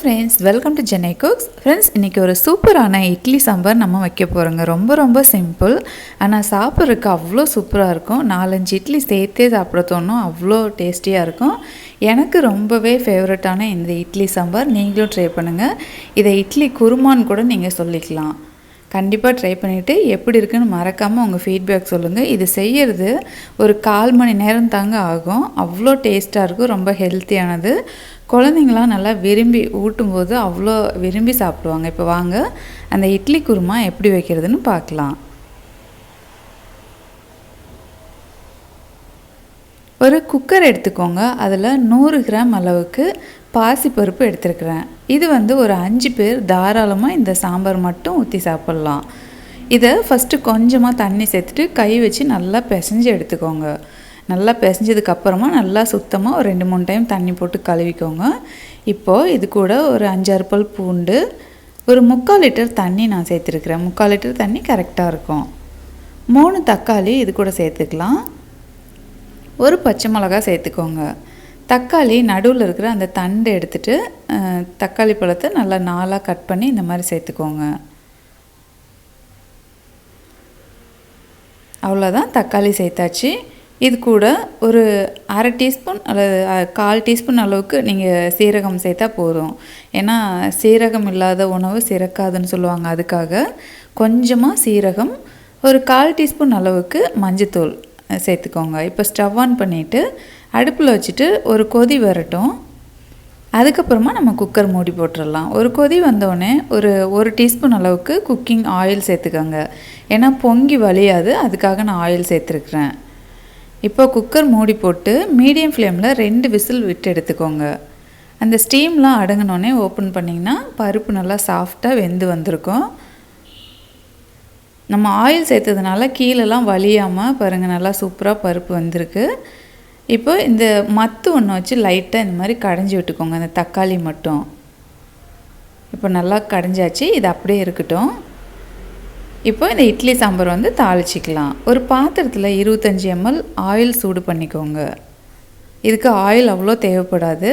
Friends welcome to Chennai cooks friends இன்றைக்கி ஒரு சூப்பரான இட்லி சாம்பார் நம்ம வைக்க போகிறோங்க ரொம்ப ரொம்ப சிம்பிள் ஆனால் சாப்பிட்றதுக்கு அவ்வளோ சூப்பராக இருக்கும். நாலஞ்சு இட்லி சேர்த்தே சாப்பிட தோணும். அவ்வளோ டேஸ்டியாக இருக்கும். எனக்கு ரொம்பவே ஃபேவரட்டான இந்த இட்லி சாம்பார். நீங்களும் ட்ரை பண்ணுங்கள் இதை இட்லி குருமான்னு கூட நீங்கள் சொல்லிக்கலாம். கண்டிப்பாக ட்ரை பண்ணிவிட்டு எப்படி இருக்குன்னு மறக்காமல் உங்கள் ஃபீட்பேக் சொல்லுங்கள் இது செய்யறது ஒரு கால் மணி நேரம் தாங்க ஆகும். அவ்வளோ டேஸ்ட்டாக இருக்கும். ரொம்ப ஹெல்த்தியானது குழந்தைங்களாம் நல்லா விரும்பி ஊட்டும்போது அவ்வளோ விரும்பி சாப்பிடுவாங்க. இப்போ வாங்க அந்த இட்லி குருமா எப்படி வைக்கிறதுன்னு பார்க்கலாம். ஒரு குக்கர் எடுத்துக்கோங்க. அதில் நூறு கிராம் அளவுக்கு பாசிப்பருப்பு எடுத்துருக்குறேன். இது வந்து ஒரு அஞ்சு பேர் தாராளமாக இந்த சாம்பார் மட்டும் ஊற்றி சாப்பிட்லாம். இதை ஃபஸ்ட்டு கொஞ்சமாக தண்ணி சேர்த்துட்டு கை வச்சு நல்லா பிசைஞ்சு எடுத்துக்கோங்க. நல்லா பிசைஞ்சதுக்கப்புறமா நல்லா சுத்தமாக ஒரு ரெண்டு மூணு டைம் தண்ணி போட்டு கழுவிக்கோங்க. இப்போது இது கூட ஒரு அஞ்சாறு பல் பூண்டு ஒரு முக்கால் லிட்டர் தண்ணி நான் சேர்த்துருக்குறேன். முக்கால் லிட்டர் தண்ணி கரெக்டாக இருக்கும். மூணு தக்காளி இது கூட சேர்த்துக்கலாம். ஒரு பச்சை மிளகா சேர்த்துக்கோங்க. தக்காளி நடுவில் இருக்கிற அந்த தண்டை எடுத்துட்டு தக்காளி பழத்தை நல்லா நாலாக கட் பண்ணி இந்த மாதிரி சேர்த்துக்கோங்க. அவ்வளோதான் தக்காளி சேர்த்தாச்சு. இது கூட ஒரு அரை டீஸ்பூன் அல்லது கால் டீஸ்பூன் அளவுக்கு நீங்கள் சீரகம் சேர்த்தா போதும். ஏன்னா சீரகம் இல்லாத உணவு சிறக்காதுன்னு சொல்லுவாங்க. அதுக்காக கொஞ்சமாக சீரகம் ஒரு கால் டீஸ்பூன் அளவுக்கு மஞ்சத்தூள் சேர்த்துக்கோங்க. இப்போ ஸ்டவ் ஆன் பண்ணிவிட்டு அடுப்பில் வச்சுட்டு ஒரு கொதி வரட்டும். அதுக்கப்புறமா நம்ம குக்கர் மூடி போட்டுடலாம். ஒரு கொதி வந்தோடனே ஒரு ஒரு டீஸ்பூன் அளவுக்கு குக்கிங் ஆயில் சேர்த்துக்கோங்க. ஏன்னா பொங்கி வலியாது. அதுக்காக நான் ஆயில் சேர்த்துருக்குறேன். இப்போ குக்கர் மூடி போட்டு மீடியம் ஃப்ளேமில் ரெண்டு விசில் விட்டு எடுத்துக்கோங்க. அந்த ஸ்டீம்லாம் அடங்கினோடனே ஓப்பன் பண்ணிங்கன்னா பருப்பு நல்லா சாஃப்டாக வெந்து வந்திருக்கும். நம்ம ஆயில் சேர்த்ததுனால கீழெல்லாம் வலியாமல் பாருங்கள் நல்லா சூப்பராக பருப்பு வந்திருக்கு. இப்போ இந்த மத்து ஒன்று வச்சு லைட்டாக இந்த மாதிரி கடைஞ்சி விட்டுக்கோங்க அந்த தக்காளி மட்டும். இப்போ நல்லா கடைஞ்சாச்சு இது அப்படியே இருக்கட்டும். இப்போ இந்த இட்லி சாம்பார் வந்து தாளிச்சிக்கலாம். ஒரு பாத்திரத்தில் இருபத்தஞ்சி எம்எல் ஆயில் சூடு பண்ணிக்கோங்க. இதுக்கு ஆயில் அவ்வளோ தேவைப்படாது.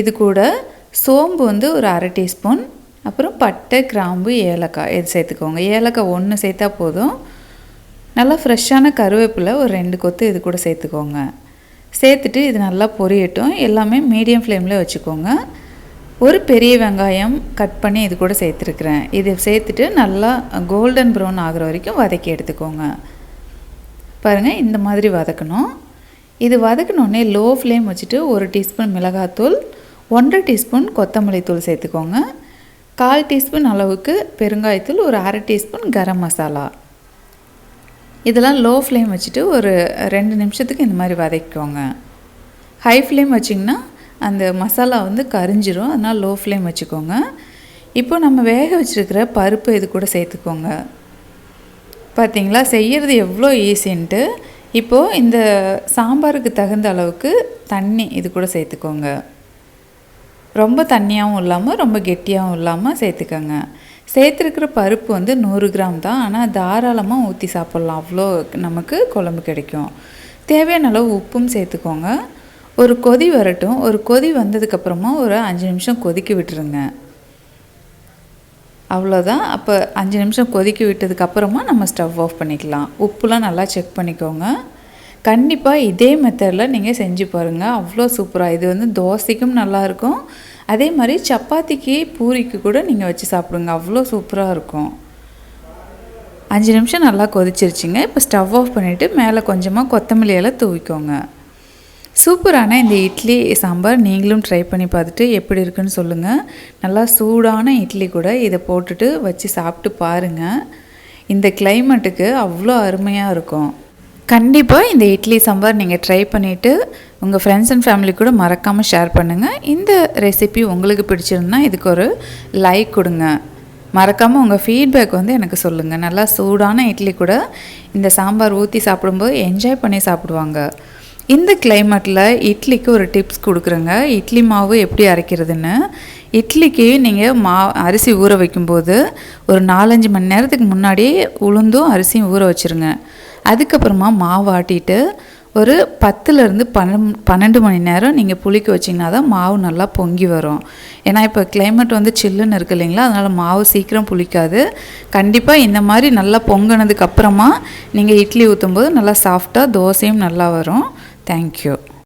இது கூட சோம்பு வந்து ஒரு அரை டீஸ்பூன் அப்புறம் பட்டை கிராம்பு ஏலக்காய் இது சேர்த்துக்கோங்க. ஏலக்காய் ஒன்று சேர்த்தா போதும். நல்லா ஃப்ரெஷ்ஷான கருவேப்பிலை ஒரு ரெண்டு கொத்து இது கூட சேர்த்துக்கோங்க. சேர்த்துட்டு இது நல்லா பொரியட்டும். எல்லாமே மீடியம் ஃப்ளேமில் வச்சுக்கோங்க. ஒரு பெரிய வெங்காயம் கட் பண்ணி இது கூட சேர்த்துருக்குறேன். இதை சேர்த்துட்டு நல்லா கோல்டன் ப்ரௌன் ஆகிற வரைக்கும் வதக்கி எடுத்துக்கோங்க. பாருங்கள் இந்த மாதிரி வதக்கணும். இது வதக்கினோடனே லோ ஃப்ளேம் வச்சுட்டு ஒரு டீஸ்பூன் மிளகாத்தூள் ஒன்றரை டீஸ்பூன் கொத்தமல்லி தூள் சேர்த்துக்கோங்க. கால் டீஸ்பூன் அளவுக்கு பெருங்காயத்தூள் ஒரு அரை டீஸ்பூன் கரம் மசாலா. இதெல்லாம் லோ ஃப்ளேம் வச்சுட்டு ஒரு ரெண்டு நிமிஷத்துக்கு இந்த மாதிரி வதக்கிக்கோங்க. ஹை ஃப்ளேம் வச்சிங்கன்னா அந்த மசாலா வந்து கரிஞ்சிரும். அதனால் லோ ஃப்ளேம் வச்சுக்கோங்க. இப்போ நம்ம வேக வச்சுருக்கிற பருப்பு இது கூட சேர்த்துக்கோங்க. பார்த்தீங்களா செய்கிறது எவ்வளோ ஈஸின்ட்டு இப்போது இந்த சாம்பாருக்கு தகுந்த அளவுக்கு தண்ணி இது கூட சேர்த்துக்கோங்க. ரொம்ப தண்ணியாகவும் இல்லாமல் ரொம்ப கெட்டியாகவும் இல்லாமல் சேர்த்துக்கோங்க. சேர்த்துருக்கிற பருப்பு வந்து நூறு கிராம் தான். ஆனால் தாராளமாக ஊற்றி சாப்பிட்லாம். அவ்வளோ நமக்கு குழம்பு கிடைக்கும். தேவையான அளவு உப்பும் சேர்த்துக்கோங்க. ஒரு கொதி வரட்டும். ஒரு கொதி வந்ததுக்கப்புறமா ஒரு அஞ்சு நிமிஷம் கொதிக்க விட்டுருங்க. அவ்வளோதான் அப்போ அஞ்சு நிமிஷம் கொதிக்க விட்டதுக்கப்புறமா நம்ம ஸ்டவ் ஆஃப் பண்ணிக்கலாம். உப்புலாம் நல்லா செக் பண்ணிக்கோங்க. கண்டிப்பாக இதே மெத்தடில் நீங்கள் செஞ்சு பாருங்கள் அவ்வளோ சூப்பராக இது வந்து தோசைக்கும் நல்லாயிருக்கும் அதே மாதிரி சப்பாத்திக்கு பூரிக்கு கூட நீங்கள் வச்சு சாப்பிடுங்க. அவ்வளோ சூப்பராக இருக்கும். அஞ்சு நிமிஷம் நல்லா கொதிச்சிருச்சுங்க. இப்போ ஸ்டவ் ஆஃப் பண்ணிவிட்டு மேலே கொஞ்சமாக கொத்தமல்லி எல்லாம் தூவிக்கோங்க. சூப்பரான இந்த இட்லி சாம்பார் நீங்களும் ட்ரை பண்ணி பார்த்துட்டு எப்படி இருக்குன்னு சொல்லுங்கள் நல்லா சூடான இட்லி கூட இதை போட்டுட்டு வச்சு சாப்பிட்டு பாருங்கள் இந்த கிளைமேட்டுக்கு அவ்வளோ அருமையாக இருக்கும். கண்டிப்பாக இந்த இட்லி சாம்பார் நீங்கள் ட்ரை பண்ணிவிட்டு உங்கள் ஃப்ரெண்ட்ஸ் அண்ட் ஃபேமிலி கூட மறக்காமல் ஷேர் பண்ணுங்கள் இந்த ரெசிபி உங்களுக்கு பிடிச்சிருந்தா இதுக்கு ஒரு லைக் கொடுங்க. மறக்காமல் உங்கள் ஃபீட்பேக் வந்து எனக்கு சொல்லுங்கள் நல்லா சூடான இட்லி கூட இந்த சாம்பார் ஊற்றி சாப்பிடும்போது என்ஜாய் பண்ணி சாப்பிடுவாங்க. இந்த கிளைமேட்டில் இட்லிக்கு ஒரு டிப்ஸ் கொடுக்குறேங்க. இட்லி மாவு எப்படி அரைக்கிறதுன்னு. இட்லிக்கு நீங்கள் மா அரிசி ஊற வைக்கும்போது ஒரு நாலஞ்சு மணி நேரத்துக்கு முன்னாடியே உளுந்தும் அரிசியும் ஊற வச்சுருங்க. அதுக்கப்புறமா மாவு ஆட்டிட்டு ஒரு பத்துலேருந்து பன்னெண் பன்னெண்டு மணி நேரம் நீங்கள் புளிக்க வச்சிங்கன்னா தான் மாவு நல்லா பொங்கி வரும். ஏன்னா இப்போ கிளைமேட் வந்து சில்லுன்னு இருக்கு இல்லைங்களா? அதனால் மாவு சீக்கிரம் புளிக்காது. கண்டிப்பாக இந்த மாதிரி நல்லா பொங்கினதுக்கப்புறமா நீங்கள் இட்லி ஊற்றும்போது நல்லா சாஃப்டாக தோசையும் நல்லா வரும். Thank you.